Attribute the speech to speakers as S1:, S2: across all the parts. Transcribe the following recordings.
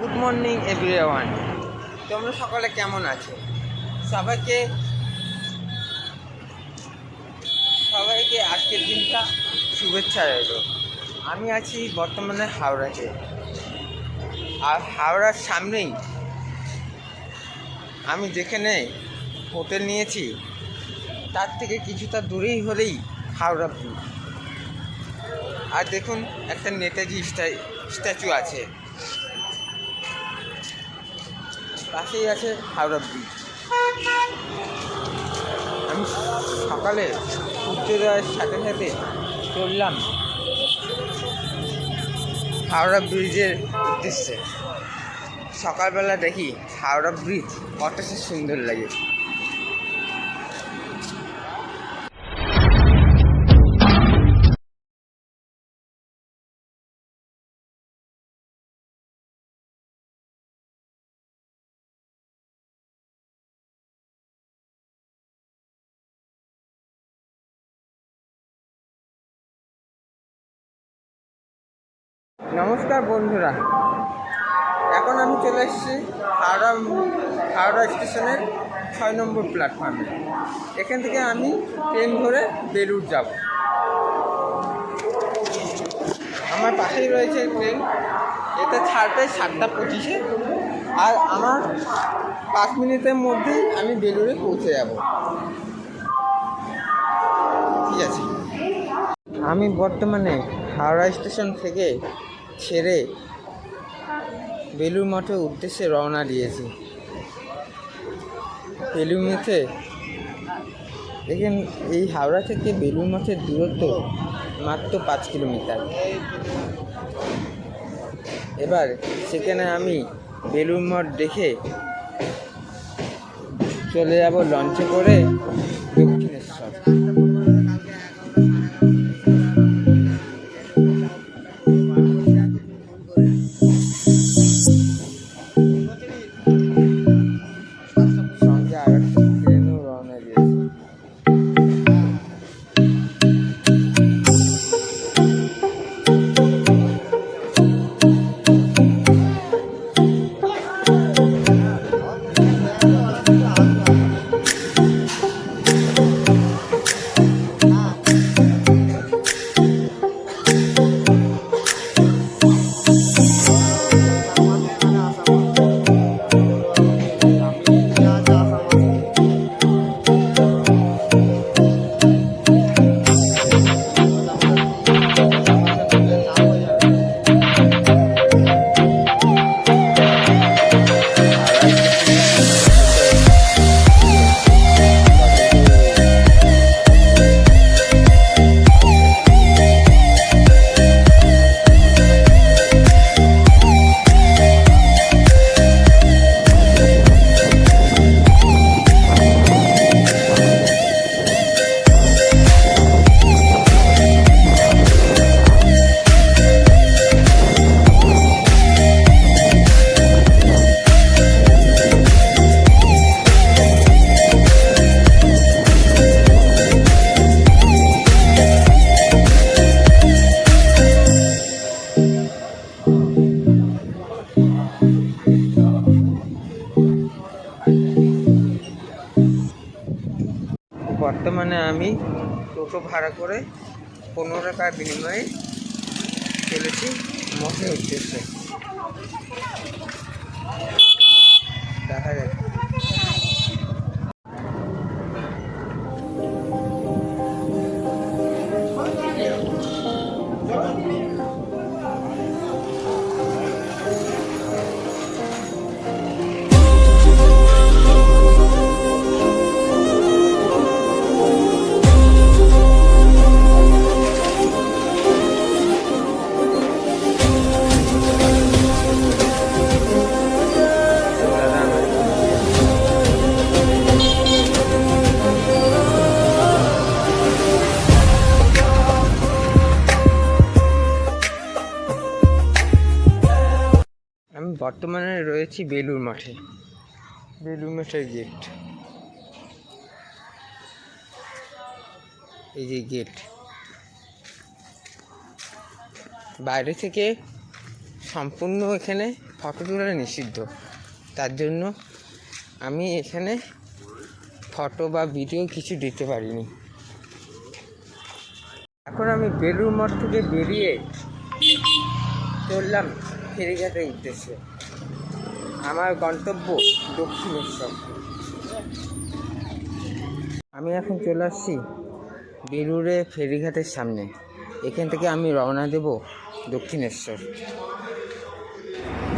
S1: Good morning everyone তোমরা সকলে কেমন আছো? সবাইকে সবাইকে আজকের দিনটা শুভেচ্ছা রইল। আমি আছি বর্তমানে হাওড়াতে আর হাওড়ার সামনেই আমি যেখানে হোটেল নিয়েছি, তার থেকে কিছুটা দূরেই হলেই হাওড়া আর দেখুন, একটা নেতাজি স্ট্যাচু আছে। পাশেই আছে হাওড়া ব্রিজ আমি সকালে সূর্যোদয়ের সাথে সাথে চললাম হাওড়া ব্রিজের উদ্দেশ্যে। সকালবেলা দেখি হাওড়া ব্রিজ কতটা সুন্দর লাগে। নমস্কার বন্ধুরা। এখন আমি চলে এসেছি হাওড়া হাওড়া স্টেশনের ছয় নম্বর প্ল্যাটফর্মে এখান থেকে আমি ট্রেন ধরে বেলুর যাব। আমার পাশেই রয়েছে ট্রেন এটা ছাড়বে সাতটা পঁচিশে। আর আমার পাঁচ মিনিটের মধ্যেই আমি বেলুড়ে পৌঁছে যাব। ঠিক আছে। আমি বর্তমানে হাওড়া স্টেশন থেকে ছেড়ে বেলুর মঠের উদ্দেশ্যে রওনা দিয়েছি। বেলুর মঠে দেখেন, এই হাওড়া থেকে বেলুর মঠের দূরত্ব মাত্র পাঁচ কিলোমিটার। এবার সেখানে আমি বেলুর মঠ দেখে চলে যাব লঞ্চে করে দক্ষিণেশ্বর। বর্তমানে আমি টোটো ভাড়া করে পনেরো টাকার বিনিময়ে চলেছি মঠের উদ্দেশ্যে। দেখা যাক। বর্তমানে রয়েছি বেলুর মাঠে। বেলুর মাঠের গেট এই যে গেট বাইরে থেকে সম্পূর্ণ এখানে ফটো তোলা নিষিদ্ধ। তার জন্য আমি এখানে ফটো বা ভিডিও কিছু দিতে পারিনি। এখন আমি বেলুর মঠ থেকে বেরিয়ে চললাম ফেরিঘাটের উদ্দেশ্যে। আমার গন্তব্য দক্ষিণেশ্বর আমি এখন চলে আসছি বেলুড়ে ফেরিঘাটের সামনে। এখান থেকে আমি রওনা দেব দক্ষিণেশ্বর।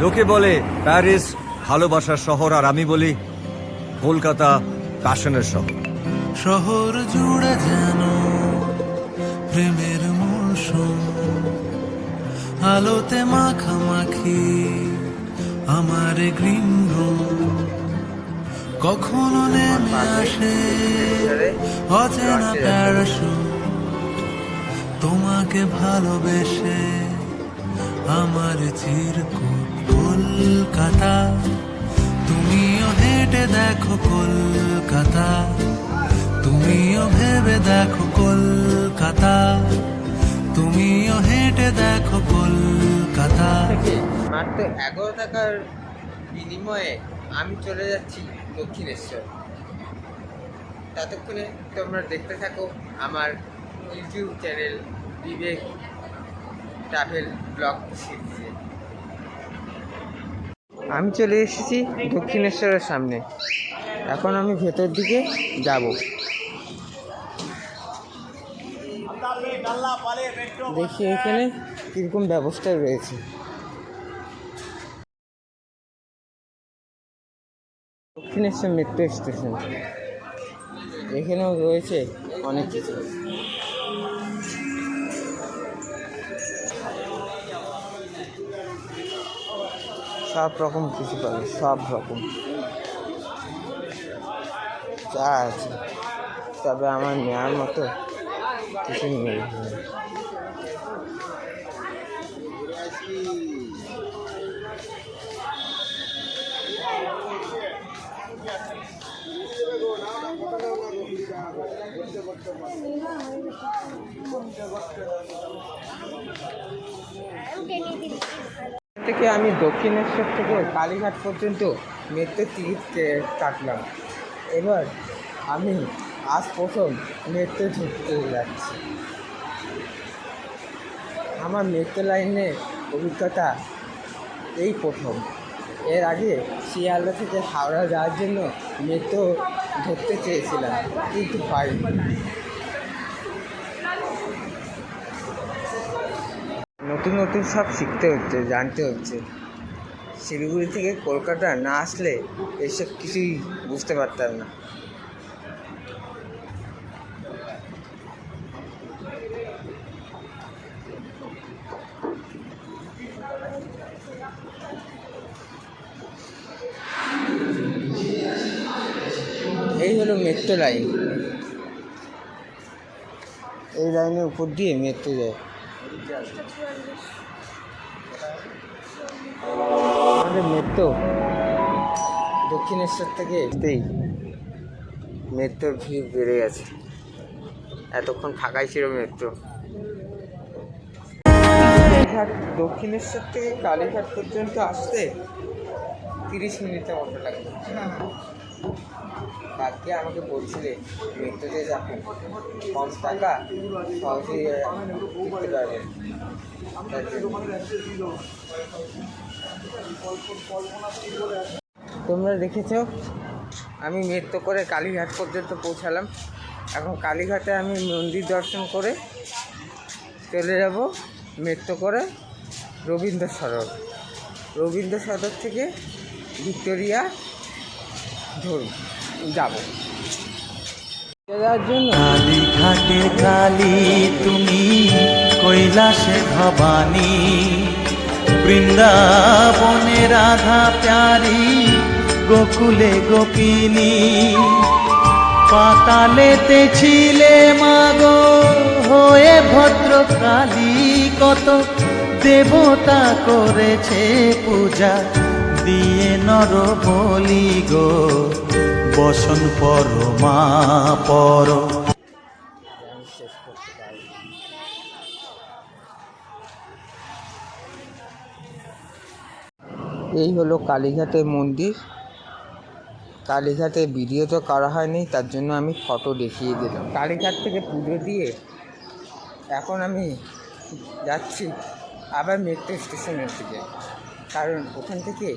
S2: লোকে বলে প্যারিস ভালোবাসার শহর আর আমি বলি কলকাতা প্যাশনের শহর।
S3: শহর জুড়ে যেন প্রেমের মৌসুম আলোতে মাখামাখি আমার রুম কখনো নেমে আসে অচেনা প্যারাশুট তোমাকে ভালোবেসে আমার চিরকুট কলকাতা। তুমিও হেঁটে দেখো কলকাতা। তুমিও ভেবে দেখো কলকাতা। তুমিও হেঁটে দেখো কলকাতা
S1: থেকে মাত্র এগারো টাকার বিনিময়ে আমি চলে যাচ্ছি দক্ষিণেশ্বর। ততক্ষণে তোমরা দেখতে থাকো আমার YouTube channel Bibek travel blog সিরিজে। আমি চলে এসেছি দক্ষিণেশ্বরের সামনে। এখন আমি ভেতর দিকে যাব। দেখি এখানে কীরকম ব্যবস্থা রয়েছে। দক্ষিণেশ্বর মেট্রো স্টেশন এখানেও রয়েছে অনেক কিছু। সব রকম কিছু পাবে, সব রকম। যা আছে। তবে আমার নেওয়ার মতো কিছু নেই এখানে। থেকে আমি দক্ষিণেশ্বর থেকে কালীঘাট পর্যন্ত মেট্রো টিকিট কাটলাম। এবার আমি আজ প্রথম মেট্রো ঢুকতে যাচ্ছি। আমার মেট্রো লাইনের অভিজ্ঞতা এই প্রথম। এর আগে শিয়ালদা থেকে হাওড়া যাওয়ার জন্য মেট্রো ধরতে চেয়েছিলাম, কিন্তু পাইনি নতুন নতুন সব শিখতে হচ্ছে, জানতে হচ্ছে। শিলিগুড়ি থেকে কলকাতা না আসলে এসব কিছুই বুঝতে পারতাম না। Metro line. এই লাইনের উপর দিয়ে মেট্রো যায়। আমাদের মেট্রো দক্ষিণেশ্বর থেকে এতেই মেট্রোর ভিড় বেড়ে গেছে। এতক্ষণ ফাঁকাই ছিল মেট্রো। কালীঘাট, দক্ষিণেশ্বর থেকে কালীঘাট পর্যন্ত আসতে তিরিশ মিনিটের মতো লাগবে। কালকে আমাকে বলছিলে মেট্রোতে যাবেন কম টাকা সহজেই দিতে পারবেন তোমরা দেখেছ? আমি মেট্রো করে কালীঘাট পর্যন্ত পৌঁছালাম। এখন কালীঘাটে আমি মন্দির দর্শন করে চলে যাব মেট্রো করে রবীন্দ্র সদর রবীন্দ্র সদর থেকে ভিক্টোরিয়া ধরুন, যাব।
S3: কালী ঘাটে কালী তুমি কৈলাসে ভবানী, বৃন্দাবনে রাধা প্যারি, গোকুলে গোপিনী। পাতালেতে ছিলে মাগো, হয়ে ভদ্রকালী কত দেবতা করেছে পূজা। দিয়ে নর বলি গো, বসন পর, মা পর।
S1: এই হলো কালীঘাটের মন্দির। কালীঘাটে ভিডিও তো করা হয়নি, তার জন্য আমি ফটো দেখিয়ে দিলাম। কালীঘাট থেকে পুজো দিয়ে এখন আমি যাচ্ছি আবার মেট্রো স্টেশনের দিকে। কারণ ওখান থেকে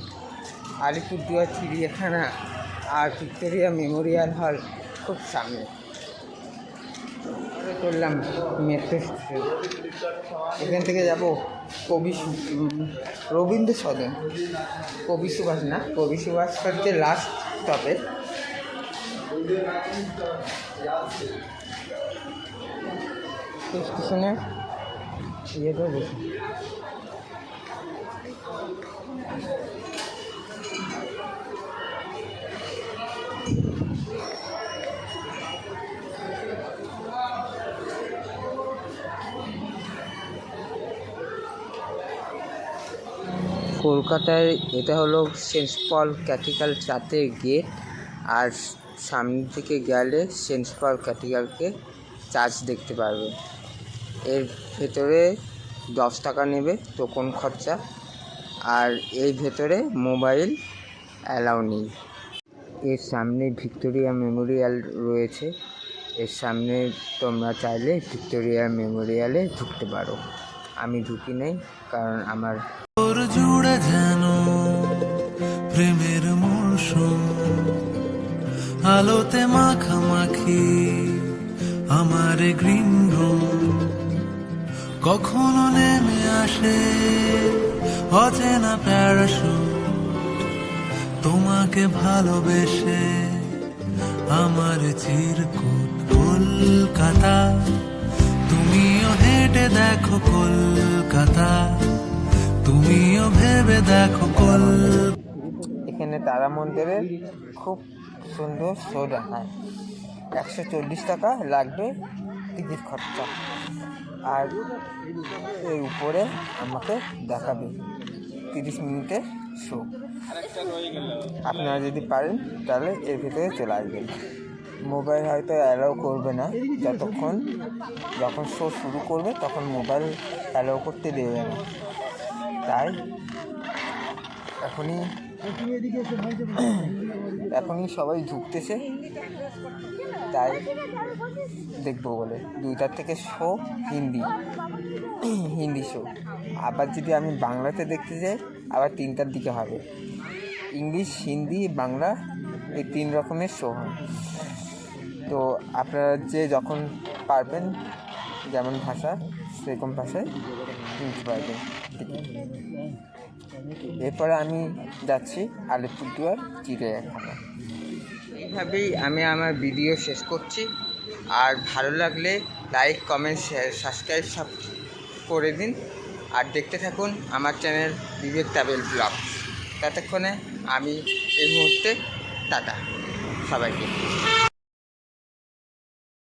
S1: আলিপুরদুয়ার, চিড়িয়াখানা আর ভিক্টোরিয়া মেমোরিয়াল হল খুব সামনে। করলাম মেট্রো স্টেশন। এখান থেকে যাব কবি রবীন্দ্র সদন। কবি সুভাষ না, কবি সুভাষ হচ্ছে লাস্ট স্টপে স্টেশনে ইয়েটা বসে। কলকাতায় এটা হলো সেন্ট পল ক্যাথিক্যাল চার্চের গেট, আর সামনে থেকে গেলে সেন্ট পল ক্যাথিক্যালকে চার্চ দেখতে পারবে। এর ভেতরে দশ টাকা নেবে টোকন খরচা? আর এর ভেতরে মোবাইল অ্যালাউ নেই। এর সামনে ভিক্টোরিয়া মেমোরিয়াল রয়েছে। এর সামনে তোমরা চাইলে ভিক্টোরিয়া মেমোরিয়ালে ঢুকতে পারো। আমি ঢুকি নাই, কারণ আমার
S3: প্রেমের মৌসুম আলোতে মাখামাখি আমার গ্রিন রুম। কখনো নেমে আসে অচেনা প্যারাশুট, তোমাকে ভালোবেসে আমার চিরকুট কলকাতা। তুমিও হেঁটে দেখো কলকাতা, তুমিও ভেবে দেখো কল
S1: এখানে তারা মন্দিরে খুব সুন্দর শো দেখায় একশো চল্লিশ টাকা লাগবে টিকিট খরচা। আর এর উপরে আমাকে দেখাবে। তিরিশ মিনিটের শো। আপনারা যদি পারেন, তাহলে এর ভিতরে চলে আসবেন। মোবাইল হয়তো অ্যালাউ করবে না। যতক্ষণ যখন শো শুরু করবে, তখন মোবাইল অ্যালাউ করতে দেবে না। তাই এখনই এখনই সবাই ঢুকতেছে। তাই দেখব বলে। দুইটার থেকে শো হিন্দি। হিন্দি শো আবার যদি আমি বাংলাতে দেখতে যাই, আবার তিনটার দিকে হবে। ইংলিশ, হিন্দি, বাংলা, এই তিন রকমের শো হয়। তো আপনারা যে যখন পারবেন, যেমন ভাষা, সেরকম ভাষায় নিতে পারবেন এরপরে আমি যাচ্ছি আলিপুরদুয়ার চিড়িয়াখানা। এইভাবেই আমি আমার ভিডিও শেষ করছি। আর ভালো লাগলে লাইক কমেন্ট শেয়ার সাবস্ক্রাইব সব করে দিন। আর দেখতে থাকুন আমার চ্যানেল বিবেক ট্রাভেল ব্লগ ততক্ষণে আমি এই মুহূর্তে টাটা। সবাইকে।